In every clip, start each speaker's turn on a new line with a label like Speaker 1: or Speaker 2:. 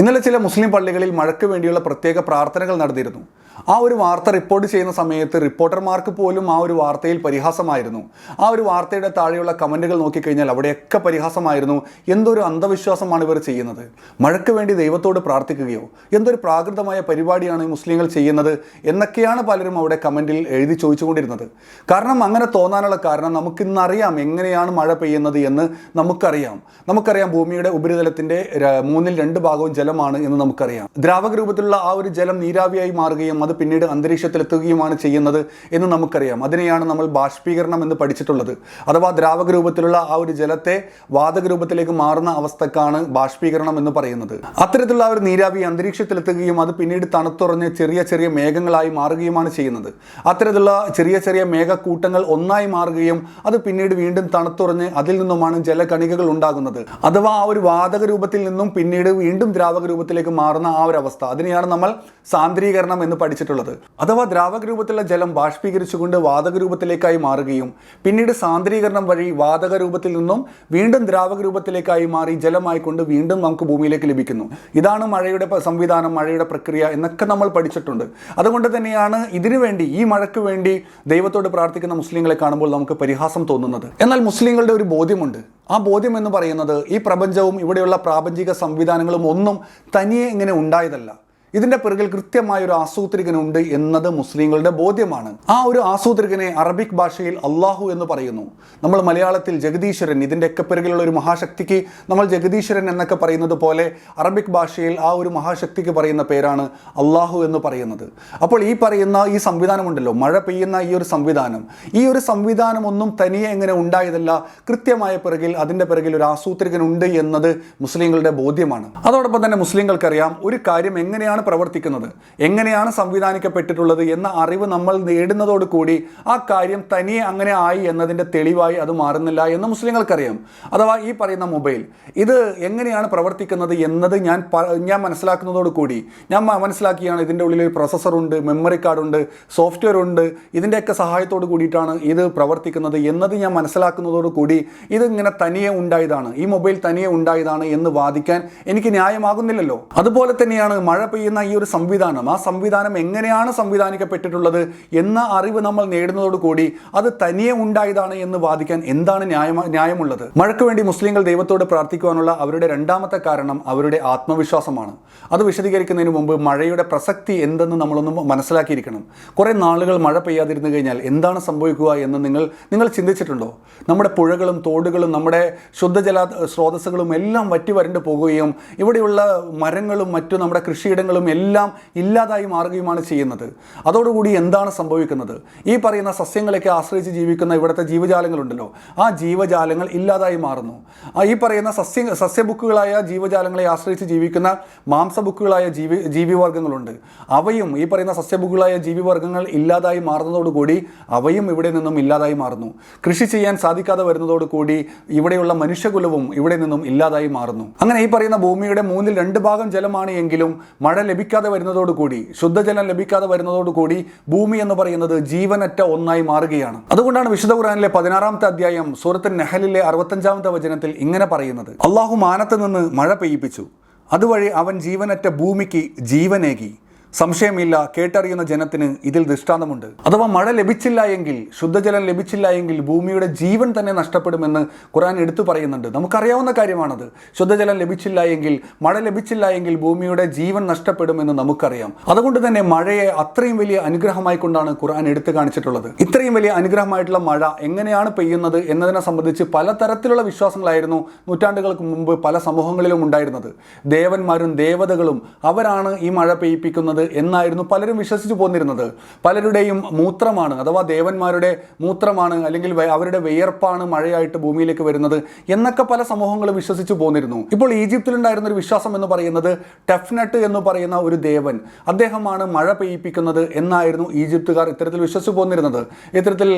Speaker 1: ഇന്നലെ ചില മുസ്ലിം പള്ളികളിൽ മഴയ്ക്ക് വേണ്ടിയുള്ള പ്രത്യേക പ്രാർത്ഥനകൾ നടന്നിരുന്നു. ആ ഒരു വാർത്ത റിപ്പോർട്ട് ചെയ്യുന്ന സമയത്ത് റിപ്പോർട്ടർമാർക്ക് പോലും ആ ഒരു വാർത്തയിൽ പരിഹാസമായിരുന്നു. ആ ഒരു വാർത്തയുടെ താഴെയുള്ള കമന്റുകൾ നോക്കിക്കഴിഞ്ഞാൽ അവിടെയൊക്കെ പരിഹാസമായിരുന്നു. എന്തൊരു അന്ധവിശ്വാസമാണ് ഇവർ ചെയ്യുന്നത്? മഴയ്ക്ക് വേണ്ടി ദൈവത്തോട് പ്രാർത്ഥിക്കുകയോ? എന്തൊരു പ്രാകൃതമായ പരിപാടിയാണ് മുസ്ലിങ്ങൾ ചെയ്യുന്നത്? എന്നൊക്കെയാണ് പലരും അവിടെ കമന്റിൽ എഴുതി ചോദിച്ചുകൊണ്ടിരുന്നത്. കാരണം അങ്ങനെ തോന്നാനുള്ള കാരണം നമുക്കിന്നറിയാം എങ്ങനെയാണ് മഴ പെയ്യുന്നത് എന്ന് നമുക്കറിയാം. നമുക്കറിയാം ഭൂമിയുടെ ഉപരിതലത്തിന്റെ മൂന്നിൽ രണ്ട് ഭാഗവും ജലമാണ് എന്ന് നമുക്കറിയാം. ദ്രാവക രൂപത്തിലുള്ള ആ ഒരു ജലം നീരാവിയായി മാറുകയും അത് പിന്നീട് അന്തരീക്ഷത്തിലെത്തുകയുമാണ് ചെയ്യുന്നത് എന്ന് നമുക്കറിയാം. അതിനെയാണ് നമ്മൾ ബാഷ്പീകരണം എന്ന് പഠിച്ചിട്ടുള്ളത്. അഥവാ ദ്രാവക രൂപത്തിലുള്ള ആ ഒരു ജലത്തെ വാതക രൂപത്തിലേക്ക് മാറുന്ന അവസ്ഥക്കാണ് ബാഷ്പീകരണം എന്ന് പറയുന്നത്. അത്തരത്തിലുള്ള ഒരു നീരാവി അന്തരീക്ഷത്തിലെത്തുകയും അത് പിന്നീട് തണുത്തുറഞ്ഞ് ചെറിയ ചെറിയ മേഘങ്ങളായി മാറുകയുമാണ് ചെയ്യുന്നത്. അത്തരത്തിലുള്ള ചെറിയ ചെറിയ മേഘക്കൂട്ടങ്ങൾ ഒന്നായി മാറുകയും അത് പിന്നീട് വീണ്ടും തണുത്തുറഞ്ഞ് അതിൽ നിന്നുമാണ് ജലകണികകൾ ഉണ്ടാകുന്നത്. അഥവാ ആ ഒരു വാതക രൂപത്തിൽ നിന്നും പിന്നീട് വീണ്ടും ദ്രാവക രൂപത്തിലേക്ക് മാറുന്ന ആ ഒരു അവസ്ഥ. അതിനെയാണ് നമ്മൾ സാന്ദ്രീകരണം എന്ന് പഠിച്ചിട്ടുള്ളത് അഥവാ ദ്രാവക രൂപത്തിലുള്ള ജലം ബാഷ്പീകരിച്ചുകൊണ്ട് വാതക രൂപത്തിലേക്കായി മാറുകയും പിന്നീട് സാന്ദ്രീകരണം വഴി വാതക രൂപത്തിൽ നിന്നും വീണ്ടും ദ്രാവക രൂപത്തിലേക്കായി മാറി ജലമായിക്കൊണ്ട് വീണ്ടും നമുക്ക് ഭൂമിയിലേക്ക് ലഭിക്കുന്നു. ഇതാണ് മഴയുടെ സംവിധാനം മഴയുടെ പ്രക്രിയ എന്നൊക്കെ നമ്മൾ പഠിച്ചിട്ടുണ്ട്. അതുകൊണ്ട് തന്നെയാണ് ഇതിനു വേണ്ടി ഈ മഴയ്ക്ക് വേണ്ടി ദൈവത്തോട് പ്രാർത്ഥിക്കുന്ന മുസ്ലിങ്ങളെ കാണുമ്പോൾ നമുക്ക് പരിഹാസം തോന്നുന്നത്. എന്നാൽ മുസ്ലിങ്ങളുടെ ഒരു ബോധ്യമുണ്ട്. ആ ബോധ്യം എന്ന് പറയുന്നത് ഈ പ്രപഞ്ചവും ഇവിടെയുള്ള പ്രാപഞ്ചിക സംവിധാനങ്ങളും ഒന്നും തനിയെ ഇങ്ങനെ ഉണ്ടായതല്ല. ഇതിന്റെ പിറകിൽ കൃത്യമായ ഒരു ആസൂത്രികനുണ്ട് എന്നത് മുസ്ലിങ്ങളുടെ ബോധ്യമാണ്. ആ ഒരു ആസൂത്രികനെ അറബിക് ഭാഷയിൽ അള്ളാഹു എന്ന് പറയുന്നു. നമ്മൾ മലയാളത്തിൽ ജഗദീശ്വരൻ ഇതിന്റെയൊക്കെ പിറകിലുള്ള ഒരു മഹാശക്തിക്ക് നമ്മൾ ജഗദീശ്വരൻ എന്നൊക്കെ പറയുന്നത് പോലെ അറബിക് ഭാഷയിൽ ആ ഒരു മഹാശക്തിക്ക് പറയുന്ന പേരാണ് അള്ളാഹു എന്ന് പറയുന്നത്. അപ്പോൾ ഈ പറയുന്ന ഈ സംവിധാനമുണ്ടല്ലോ മഴ പെയ്യുന്ന ഈ ഒരു സംവിധാനം. ഈ ഒരു സംവിധാനം ഒന്നും തനിയെ എങ്ങനെ ഉണ്ടായതല്ല കൃത്യമായ പിറകിൽ അതിന്റെ പിറകിൽ ഒരു ആസൂത്രികനുണ്ട് എന്നത് മുസ്ലിങ്ങളുടെ ബോധ്യമാണ്. അതോടൊപ്പം തന്നെ മുസ്ലിങ്ങൾക്കറിയാം ഒരു കാര്യം എങ്ങനെയാണ് പ്രവർത്തിക്കുന്നത്? എങ്ങനെയാണ് സംവിധാനിക്കപ്പെട്ടിട്ടുള്ളത് എന്ന അറിവ് നമ്മൾ നേടുന്നതോട് കൂടി ആ കാര്യം തനിയെ അങ്ങനെ ആയി എന്നതിന്റെ തെളിവായി അത് മാറുന്നില്ല എന്ന് മുസ്ലിങ്ങൾക്കറിയാം. അഥവാ ഈ പറയുന്ന മൊബൈൽ ഇത് എങ്ങനെയാണ് പ്രവർത്തിക്കുന്നത് എന്നത് ഞാൻ ഞാൻ മനസ്സിലാക്കുന്നതോട് കൂടി ഞാൻ മനസ്സിലാക്കിയാണ് ഇതിന്റെ ഉള്ളിൽ ഒരു പ്രൊസസ്സറുണ്ട് മെമ്മറി കാർഡുണ്ട് സോഫ്റ്റ്വെയർ ഉണ്ട് ഇതിന്റെയൊക്കെ സഹായത്തോട് കൂടിയിട്ടാണ് ഇത് പ്രവർത്തിക്കുന്നത് എന്നത് ഞാൻ മനസ്സിലാക്കുന്നതോട് കൂടി ഇത് ഇങ്ങനെ തനിയെ ഉണ്ടായതാണ്. ഈ മൊബൈൽ തനിയെ ഉണ്ടായതാണ് എന്ന് വാദിക്കാൻ എനിക്ക് ന്യായമാകുന്നില്ലല്ലോ. അതുപോലെ തന്നെയാണ് മഴ പെയ്യുന്ന ഈ ഒരു സംവിധാനം ആ സംവിധാനം എങ്ങനെയാണ് സംവിധാനിക്കപ്പെട്ടിട്ടുള്ളത് എന്ന അറിവ് നമ്മൾ നേടുന്നതോട് കൂടി അത് തനിയെ ഉണ്ടായതാണ് എന്ന് വാദിക്കാൻ എന്താണ് ന്യായമ ന്യായമുള്ളത്? മഴയ്ക്ക് വേണ്ടി മുസ്ലിങ്ങൾ ദൈവത്തോട് പ്രാർത്ഥിക്കുവാനുള്ള അവരുടെ രണ്ടാമത്തെ കാരണം അവരുടെ ആത്മവിശ്വാസമാണ്. അത് വിശദീകരിക്കുന്നതിന് മുമ്പ് മഴയുടെ പ്രസക്തി എന്തെന്ന് നമ്മളൊന്ന് മനസ്സിലാക്കിയിരിക്കണം. കുറേ നാളുകൾ മഴ പെയ്യാതിരുന്നു കഴിഞ്ഞാൽ എന്താണ് സംഭവിക്കുക എന്ന് നിങ്ങൾ നിങ്ങൾ ചിന്തിച്ചിട്ടുണ്ടോ? നമ്മുടെ പുഴകളും തോടുകളും നമ്മുടെ ശുദ്ധജല സ്രോതസ്സുകളും എല്ലാം വറ്റി വരണ്ടു പോകുകയും ഇവിടെയുള്ള മരങ്ങളും മറ്റു നമ്മുടെ കൃഷിയിടങ്ങളും എല്ലാം ഇല്ലാതായി മാറുകയുമാണ് ചെയ്യുന്നത്. അതോടുകൂടി എന്താണ് സംഭവിക്കുന്നത്? ഈ പറയുന്ന സസ്യങ്ങളെയൊക്കെ ആശ്രയിച്ച് ജീവിക്കുന്ന ഇവിടുത്തെ ജീവജാലങ്ങളുണ്ടല്ലോ. ആ ജീവജാലങ്ങൾ ഇല്ലാതായി മാറുന്നു. ആ ഈ പറയുന്ന സസ്യ സസ്യബുക്കുകളായ ജീവജാലങ്ങളെ ആശ്രയിച്ച് ജീവിക്കുന്ന മാംസബുക്കുകളായ ജീവി ജീവിവർഗങ്ങളുണ്ട് അവയും ഈ പറയുന്ന സസ്യബുക്കുകളായ ജീവിവർഗങ്ങൾ ഇല്ലാതായി മാറുന്നതോടുകൂടി അവയും ഇവിടെ നിന്നും ഇല്ലാതായി മാറുന്നു. കൃഷി ചെയ്യാൻ സാധിക്കാതെ വരുന്നതോടുകൂടി ഇവിടെയുള്ള മനുഷ്യകുലവും ഇവിടെ നിന്നും ഇല്ലാതായി മാറുന്നു. അങ്ങനെ ഈ പറയുന്ന ഭൂമിയുടെ മൂന്നിൽ രണ്ട് ഭാഗം ജലമാണ് എങ്കിലും മഴ ലഭിക്കാതെ വരുന്നതോടുകൂടി ശുദ്ധജലം ലഭിക്കാതെ വരുന്നതോടുകൂടി ഭൂമി എന്ന് പറയുന്നത് ജീവനറ്റ ഒന്നായി മാറുകയാണ്. അതുകൊണ്ടാണ് വിശുദ്ധ ഖുറാനിലെ പതിനാറാമത്തെ അധ്യായം സൂറത്ത് നെഹലിലെ അറുപത്തഞ്ചാമത്തെ വചനത്തിൽ ഇങ്ങനെ പറയുന്നത്. അള്ളാഹു മാനത്ത് നിന്ന് മഴ പെയ്യിപ്പിച്ചു. അതുവഴി അവൻ ജീവനറ്റ ഭൂമിക്ക് ജീവനേകി. സംശയമില്ല കേട്ടറിയുന്ന ജനത്തിന് ഇതിൽ ദൃഷ്ടാന്തമുണ്ട്. അഥവാ മഴ ലഭിച്ചില്ല എങ്കിൽ ശുദ്ധജലം ലഭിച്ചില്ല എങ്കിൽ ഭൂമിയുടെ ജീവൻ തന്നെ നഷ്ടപ്പെടുമെന്ന് ഖുറാൻ എടുത്തു പറയുന്നുണ്ട്. നമുക്കറിയാവുന്ന കാര്യമാണത്. ശുദ്ധജലം ലഭിച്ചില്ല എങ്കിൽ മഴ ലഭിച്ചില്ല എങ്കിൽ ഭൂമിയുടെ ജീവൻ നഷ്ടപ്പെടുമെന്ന് നമുക്കറിയാം. അതുകൊണ്ട് തന്നെ മഴയെ അത്രയും വലിയ അനുഗ്രഹമായി കൊണ്ടാണ് ഖുർആൻ എടുത്തു കാണിച്ചിട്ടുള്ളത്. ഇത്രയും വലിയ അനുഗ്രഹമായിട്ടുള്ള മഴ എങ്ങനെയാണ് പെയ്യുന്നത് എന്നതിനെ സംബന്ധിച്ച് പലതരത്തിലുള്ള വിശ്വാസങ്ങളായിരുന്നു നൂറ്റാണ്ടുകൾക്ക് മുമ്പ് പല സമൂഹങ്ങളിലും ഉണ്ടായിരുന്നത്. ദേവന്മാരും ദേവതകളും അവരാണ് ഈ മഴ പെയ്യിപ്പിക്കുന്നത് എന്നായിരുന്നു പലരും വിശ്വസിച്ചു പോന്നിരുന്നത്. പലരുടെയും മൂത്രമാണ് അഥവാ ദേവന്മാരുടെ മൂത്രമാണ് അല്ലെങ്കിൽ അവരുടെ വിയർപ്പാണ് മഴയായിട്ട് ഭൂമിയിലേക്ക് വരുന്നത് എന്നൊക്കെ പല സമൂഹങ്ങളും വിശ്വസിച്ചു പോന്നിരുന്നു. ഇപ്പോൾ ഈജിപ്തിലുണ്ടായിരുന്ന ഒരു വിശ്വാസം എന്ന് പറയുന്നത് ടെഫ്നട്ട് എന്ന് പറയുന്ന ഒരു ദേവൻ അദ്ദേഹമാണ് മഴ പെയ്യിപ്പിക്കുന്നത് എന്നായിരുന്നു ഈജിപ്തുകാർ ഇത്തരത്തിൽ വിശ്വസിച്ചു പോന്നിരുന്നത്. ഇത്തരത്തിൽ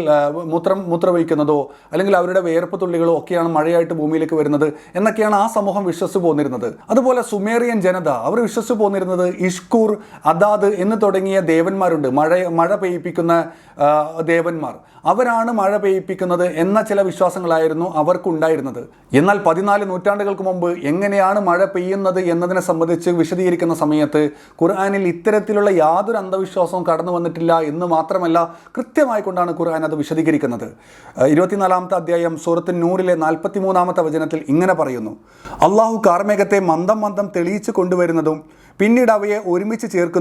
Speaker 1: മൂത്രം മൂത്രമൊഴിക്കുന്നതോ അല്ലെങ്കിൽ അവരുടെ വിയർപ്പ് തുള്ളികളോ ഒക്കെയാണ് മഴയായിട്ട് ഭൂമിയിലേക്ക് വരുന്നത് എന്നൊക്കെയാണ് ആ സമൂഹം വിശ്വസിച്ചു പോന്നിരുന്നത്. അതുപോലെ സുമേറിയൻ ജനത അവർ വിശ്വസിച്ചു പോന്നിരുന്നത് ഇഷ്കൂർ അദാദ് എന്ന് തുടങ്ങിയ ദേവന്മാരുണ്ട്. മഴ മഴ പെയ്യിപ്പിക്കുന്ന ദേവന്മാർ. അവരാണ് മഴ പെയ്യിപ്പിക്കുന്നത് എന്ന ചില വിശ്വാസങ്ങളായിരുന്നു അവർക്കുണ്ടായിരുന്നത്. എന്നാൽ പതിനാല് നൂറ്റാണ്ടുകൾക്ക് മുമ്പ് എങ്ങനെയാണ് മഴ പെയ്യുന്നത് എന്നതിനെ സംബന്ധിച്ച് വിശദീകരിക്കുന്ന സമയത്ത് ഖുർആാനിൽ ഇത്തരത്തിലുള്ള യാതൊരു അന്ധവിശ്വാസവും കടന്നു വന്നിട്ടില്ല എന്ന് മാത്രമല്ല കൃത്യമായി കൊണ്ടാണ് ഖുർആൻ അത് വിശദീകരിക്കുന്നത്. ഇരുപത്തിനാലാമത്തെ അധ്യായം സൂറത്ത് നൂറിലെ നാൽപ്പത്തി മൂന്നാമത്തെ വചനത്തിൽ ഇങ്ങനെ പറയുന്നു. അള്ളാഹു കാർമേഘത്തെ മന്ദം മന്ദം തെളിയിച്ചു കൊണ്ടുവരുന്നതും പിന്നീട് അവയെ ഒരുമിച്ച് ചേർക്കുന്നതും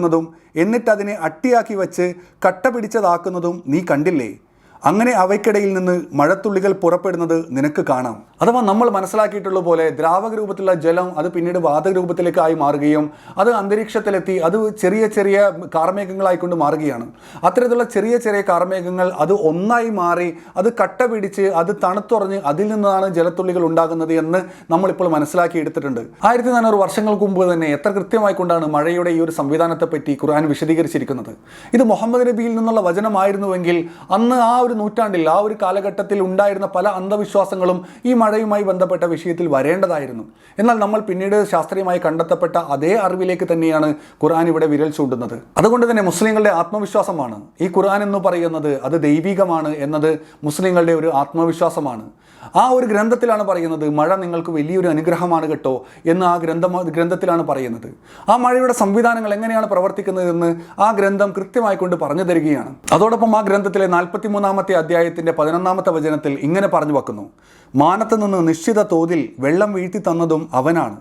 Speaker 1: എന്നിട്ട് അതിനെ അട്ടിയാക്കി വച്ച് കട്ട പിടിച്ചതാക്കുന്നതും നീ കണ്ടില്ലേ? അങ്ങനെ അവയ്ക്കിടയിൽ നിന്ന് മഴത്തുള്ളികൾ പുറപ്പെടുന്നത് നിനക്ക് കാണാം. അഥവാ നമ്മൾ മനസ്സിലാക്കിയിട്ടുള്ള പോലെ ദ്രാവക രൂപത്തിലുള്ള ജലം അത് പിന്നീട് വാതക രൂപത്തിലേക്കായി മാറുകയും അത് അന്തരീക്ഷത്തിലെത്തി അത് ചെറിയ ചെറിയ കാർമേഘങ്ങളായിക്കൊണ്ട് മാറുകയാണ്. അത്തരത്തിലുള്ള ചെറിയ ചെറിയ കാർമേഘങ്ങൾ അത് ഒന്നായി മാറി അത് കട്ട പിടിച്ച് അത് തണുത്തുറഞ്ഞ് അതിൽ നിന്നാണ് ജലത്തുള്ളികൾ ഉണ്ടാകുന്നത് എന്ന് നമ്മളിപ്പോൾ മനസ്സിലാക്കി എടുത്തിട്ടുണ്ട്. ആയിരത്തി നാനൂറ് വർഷങ്ങൾക്ക് മുമ്പ് തന്നെ എത്ര കൃത്യമായി കൊണ്ടാണ് മഴയുടെ ഈ ഒരു സംവിധാനത്തെ പറ്റി ഖുർആൻ വിശദീകരിച്ചിരിക്കുന്നത്? ഇത് മുഹമ്മദ് നബിയിൽ നിന്നുള്ള വചനമായിരുന്നുവെങ്കിൽ അന്ന് ആ ഒരു നൂറ്റാണ്ടിൽ ആ ഒരു കാലഘട്ടത്തിൽ ഉണ്ടായിരുന്ന പല അന്ധവിശ്വാസങ്ങളും ഈ മഴയുമായി ബന്ധപ്പെട്ട വിഷയത്തിൽ വരേണ്ടതായിരുന്നു. എന്നാൽ നമ്മൾ പിന്നീട് ശാസ്ത്രീയമായി കണ്ടെത്തപ്പെട്ട അതേ അറിവിലേക്ക് തന്നെയാണ് ഖുർആൻ ഇവിടെ വിരൽ ചൂണ്ടുന്നത്. അതുകൊണ്ട് തന്നെ മുസ്ലിങ്ങളുടെ ആത്മവിശ്വാസമാണ്. ഈ ഖുർആൻ എന്ന് പറയുന്നത് അത് ദൈവികമാണ് എന്നത് മുസ്ലിങ്ങളുടെ ഒരു ആത്മവിശ്വാസമാണ്. ആ ഒരു ഗ്രന്ഥത്തിലാണ് പറയുന്നത് മഴ നിങ്ങൾക്ക് വലിയൊരു അനുഗ്രഹമാണ് കേട്ടോ എന്ന് ആ ഗ്രന്ഥം ഗ്രന്ഥത്തിലാണ് പറയുന്നത്. ആ മഴയുടെ സംവിധാനങ്ങൾ എങ്ങനെയാണ് പ്രവർത്തിക്കുന്നതെന്ന് ആ ഗ്രന്ഥം കൃത്യമായി കൊണ്ട് പറഞ്ഞു തരികയാണ്. അതോടൊപ്പം ആ ഗ്രന്ഥത്തിലെ നാൽപ്പത്തി മൂന്നാമത്തെ അധ്യായത്തിന്റെ പതിനൊന്നാമത്തെ വചനത്തിൽ ഇങ്ങനെ പറഞ്ഞു വെക്കുന്നു. മാനത്ത് നിന്ന് നിശ്ചിത തോതിൽ വെള്ളം വീഴ്ത്തി തന്നതും അവനാണ്.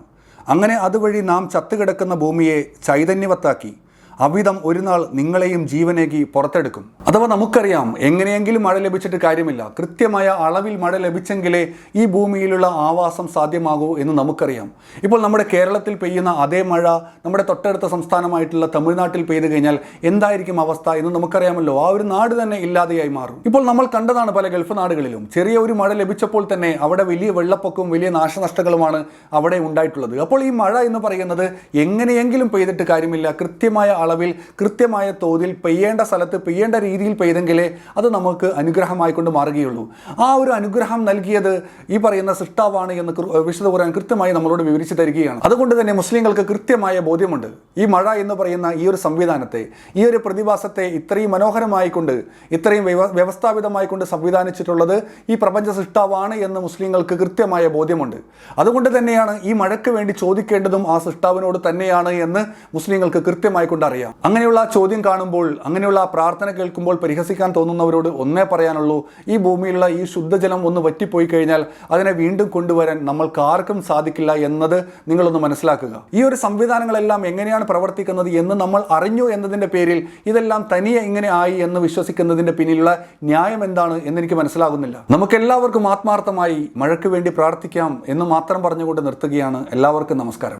Speaker 1: അങ്ങനെ അതുവഴി നാം ചത്തുകിടക്കുന്ന ഭൂമിയെ ചൈതന്യവത്താക്കി. അവിധം ഒരു നാൾ നിങ്ങളെയും ജീവനേകി പുറത്തെടുക്കും. അഥവാ നമുക്കറിയാം എങ്ങനെയെങ്കിലും മഴ ലഭിച്ചിട്ട് കാര്യമില്ല. കൃത്യമായ അളവിൽ മഴ ലഭിച്ചെങ്കിലേ ഈ ഭൂമിയിലുള്ള ആവാസം സാധ്യമാകൂ എന്ന് നമുക്കറിയാം. ഇപ്പോൾ നമ്മുടെ കേരളത്തിൽ പെയ്യുന്ന അതേ മഴ നമ്മുടെ തൊട്ടടുത്ത സംസ്ഥാനമായിട്ടുള്ള തമിഴ്നാട്ടിൽ പെയ്തു കഴിഞ്ഞാൽ എന്തായിരിക്കും അവസ്ഥ എന്ന് നമുക്കറിയാമല്ലോ. ആ ഒരു നാട് തന്നെ ഇല്ലാതെയായി മാറും. ഇപ്പോൾ നമ്മൾ കണ്ടതാണ് പല ഗൾഫ് നാടുകളിലും ചെറിയ ഒരു മഴ ലഭിച്ചപ്പോൾ തന്നെ അവിടെ വലിയ വെള്ളപ്പൊക്കവും വലിയ നാശനഷ്ടങ്ങളുമാണ് അവിടെ ഉണ്ടായിട്ടുള്ളത്. അപ്പോൾ ഈ മഴ എന്ന് പറയുന്നത് എങ്ങനെയെങ്കിലും പെയ്തിട്ട് കാര്യമില്ല. കൃത്യമായ അളവിൽ കൃത്യമായ തോതിൽ പെയ്യേണ്ട സ്ഥലത്ത് പെയ്യേണ്ട രീതിയിൽ പെയ്തെങ്കിലേ അത് നമുക്ക് അനുഗ്രഹമായിക്കൊണ്ട് മാറുകയുള്ളൂ. ആ ഒരു അനുഗ്രഹം നൽകിയത് ഈ പറയുന്ന സൃഷ്ടാവാണ് എന്ന് വിശുദ്ധ ഖുർആൻ കൃത്യമായി നമ്മളോട് വിവരിച്ചു തരികയാണ്. അതുകൊണ്ട് തന്നെ മുസ്ലിങ്ങൾക്ക് കൃത്യമായ ബോധ്യമുണ്ട്. ഈ മഴ എന്ന് പറയുന്ന ഈ ഒരു സംവിധാനത്തെ ഈ ഒരു പ്രതിഭാസത്തെ ഇത്രയും മനോഹരമായിക്കൊണ്ട് ഇത്രയും വ്യവസ്ഥാപിതമായിക്കൊണ്ട് കൊണ്ട് സംവിധാനിച്ചിട്ടുള്ളത് ഈ പ്രപഞ്ച സൃഷ്ടാവാണ് എന്ന് മുസ്ലിങ്ങൾക്ക് കൃത്യമായ ബോധ്യമുണ്ട്. അതുകൊണ്ട് തന്നെയാണ് ഈ മഴയ്ക്ക് വേണ്ടി ചോദിക്കേണ്ടതും ആ സൃഷ്ടാവിനോട് തന്നെയാണ് എന്ന് മുസ്ലിങ്ങൾക്ക് കൃത്യമായി കൊണ്ട് അറിയാം അങ്ങനെയുള്ള ചോദ്യം കാണുമ്പോൾ അങ്ങനെയുള്ള പ്രാർത്ഥന കേൾക്കുമ്പോൾ പരിഹസിക്കാൻ തോന്നുന്നവരോട് ഒന്നേ പറയാനുള്ളൂ. ഈ ഭൂമിയിലുള്ള ഈ ശുദ്ധജലം ഒന്ന് വറ്റിപ്പോയി കഴിഞ്ഞാൽ അതിനെ വീണ്ടും കൊണ്ടുവരാൻ നമ്മൾക്ക് ആർക്കും സാധിക്കില്ല എന്നത് നിങ്ങളൊന്ന് മനസ്സിലാക്കുക. ഈ ഒരു സംവിധാനങ്ങളെല്ലാം എങ്ങനെയാണ് പ്രവർത്തിക്കുന്നത് എന്ന് നമ്മൾ അറിഞ്ഞു എന്നതിന്റെ പേരിൽ ഇതെല്ലാം തനിയെ ഇങ്ങനെ ആയി എന്ന് വിശ്വസിക്കുന്നതിന്റെ പിന്നിലുള്ള ന്യായം എന്താണ് എന്നെനിക്ക് മനസ്സിലാകുന്നില്ല. നമുക്കെല്ലാവർക്കും ആത്മാർത്ഥമായി മഴയ്ക്ക് വേണ്ടി പ്രാർത്ഥിക്കാം എന്ന് മാത്രം പറഞ്ഞുകൊണ്ട് നിർത്തുകയാണ്. എല്ലാവർക്കും നമസ്കാരം.